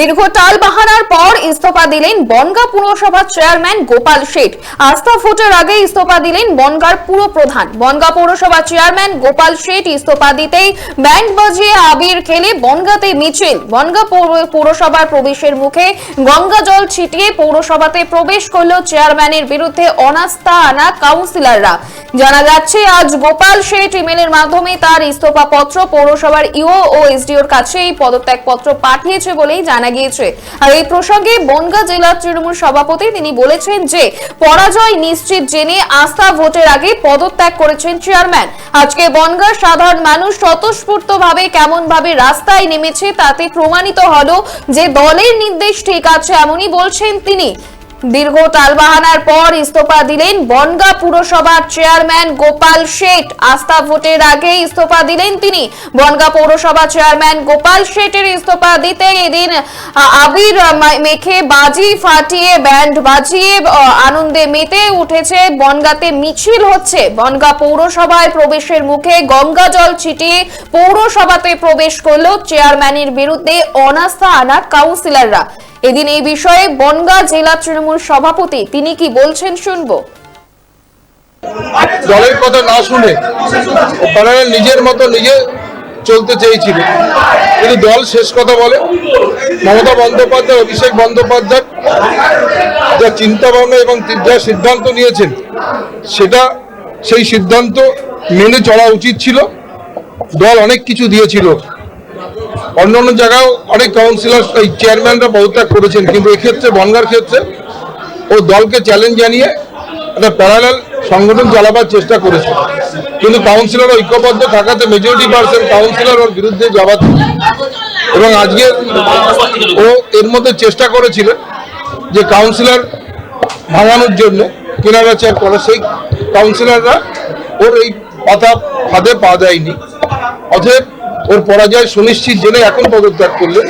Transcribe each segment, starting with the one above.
দীর্ঘ টাল বাহানার পর ইস্তফা দিলেন বনগা পুরসভার চেয়ারম্যান গোপাল শেঠ। আস্থা ভোটের আগে ইস্তফা দিলেন বনগার পুর প্রধান। বনগা পৌরসভা চেয়ারম্যান গোপাল শেঠ ইস্তফা দিতেই ব্যাংক বাজিয়ে আবির খেলে বনগাতে মিছিল। বনগা পৌর- পৌরসভার প্রবেশের মুখে গঙ্গা জল ছিটিয়ে পৌরসভাতে প্রবেশ করল চেয়ারম্যানের বিরুদ্ধে অনাস্থা আনা কাউন্সিলররা। জানা যাচ্ছে, আজ গোপাল শেঠ ইমেলের মাধ্যমে তার ইস্তফা পত্র পৌরসভার ইও ও এসডিওর কাছে এই পদত্যাগ পত্র পাঠিয়েছে বলেই জানা গিয়েছে। আর এই প্রসঙ্গে বনগা জেলা তৃণমূল সভাপতি, তিনি বলেছেন যে, পরাজয় নিশ্চিত জেনে আস্থা ভোটের আগে পদত্যাগ করেছেন চেয়ারম্যান। আজকে বনগার সাধারণ মানুষ স্বতঃস্ফূর্ত ভাবে কেমন ভাবে রাস্তায় নেমেছে, তাতে প্রমাণিত হলো যে দলের নির্দেশ ঠিক আছে এমনই বলছেন তিনি। দীর্ঘ টালবাহানার পর ইস্তফা দিলেন বনগা পুরসভার চেয়ারম্যান গোপাল শেঠ। আস্থা ভোটের আগে ইস্তফা দিলেন তিনি। বনগা পৌরসভা চেয়ারম্যান গোপাল শেঠের ইস্তফা দিতে এদিন আবির মেখে বাজি ফাটিয়ে, ব্যান্ড বাজিয়ে আনন্দে মেতে উঠেছে। বনগাতে মিছিল হচ্ছে। বনগা পৌরসভায় প্রবেশের মুখে গঙ্গা জল ছিটিয়ে পৌরসভাতে প্রবেশ করল চেয়ারম্যানের বিরুদ্ধে অনাস্থা আনা কাউন্সিলররা। এদিন এই বিষয়ে বনগাঁ জেলা তৃণমূল সভাপতি তিনি কি বলছেন শুনব। দলের কথা না শুনে নিজের মতো নিজে চলতে চেয়েছিল। কিন্তু দল শেষ কথা বলে। মমতা বন্দ্যোপাধ্যায়, অভিষেক বন্দ্যোপাধ্যায় যা চিন্তাভাবনা এবং যা সিদ্ধান্ত নিয়েছেন, সেটা সেই সিদ্ধান্ত মেনে চলা উচিত ছিল। দল অনেক কিছু দিয়েছিল। অন্য অন্য জায়গাও অনেক কাউন্সিলর এই চেয়ারম্যানরা পদত্যাগ করেছেন, কিন্তু এক্ষেত্রে, বনগার ক্ষেত্রে, ও দলকে চ্যালেঞ্জ জানিয়ে একটা প্যারালাল সংগঠন চালাবার চেষ্টা করেছে। কিন্তু কাউন্সিলর ঐক্যবদ্ধ থাকাতে মেজরিটি পার্সেন্ট কাউন্সিলর ওর বিরুদ্ধে জবাব এবং আজকে ও এর মধ্যে চেষ্টা করেছিলেন যে কাউন্সিলর ভাঙানোর জন্য কেনাবেচার করে সেই কাউন্সিলররা ওর এই কথা ফাঁদে পা দেয়নি। অতএব ওর পরাজয় সুনিশ্চিত জেনে এখন পদত্যাগ করলেন।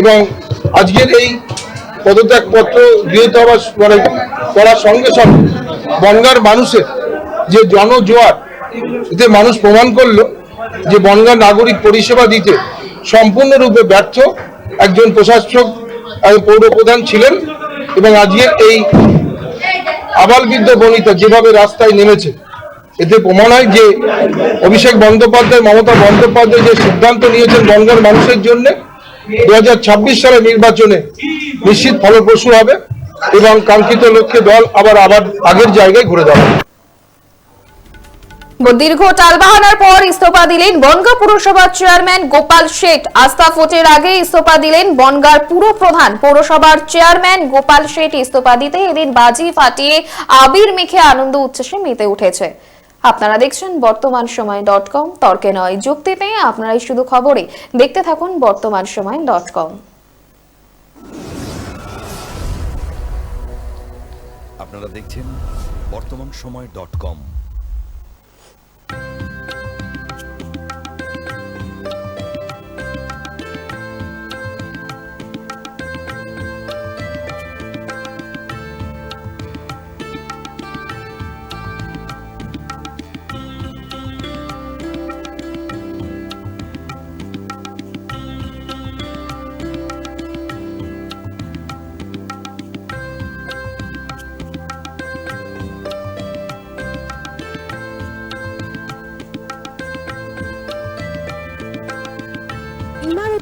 এবং আজকের এই পদত্যাগ পত্র গৃহীত হওয়ার মানে করার সঙ্গে সঙ্গে বনগার মানুষের যে জনজোয়ার, এতে মানুষ প্রমাণ করল যে বনগার নাগরিক পরিষেবা দিতে সম্পূর্ণরূপে ব্যর্থ। একজন প্রশাসক পৌর প্রধান ছিলেন এবং আজকের এই আবালবৃদ্ধ বনিতা যেভাবে রাস্তায় নেমেছে এতে প্রমাণ হয় যে অভিষেক বন্দ্যোপাধ্যায়, মমতা বন্দ্যোপাধ্যায় যে সিদ্ধান্ত নিয়েছেন বনগার মানুষের জন্য দু হাজার ছাব্বিশ সালের নির্বাচনে নিশ্চিত ফলপ্রসূ হবে এবং কাঙ্ক্ষিত লক্ষ্যে দল আবার আবার আগের জায়গায় ঘুরে দাঁড়াবে। দীর্ঘ টালবাহানার পর ইস্তফা দিলেন বনগা পুরসভার চেয়ারম্যান গোপাল শেঠ। আস্থা ভোটের আগে ইস্তফা দিলেন বনগার পুর প্রধান। পৌরসভার চেয়ারম্যান গোপাল শেঠ ইস্তফা দিতে এদিন বাজি ফাটিয়ে আবির মেখে আনন্দ উচ্ছ্বাসে মেতে উঠেছে। আপনারা দেখছেন বর্তমান সময় ডট কম তর্কে নয় যুক্তিতে আপনারাই শুধু খবরে দেখতে থাকুন বর্তমান সময় ডট কম আপনারা দেখছেন বর্তমান সময় ডট কম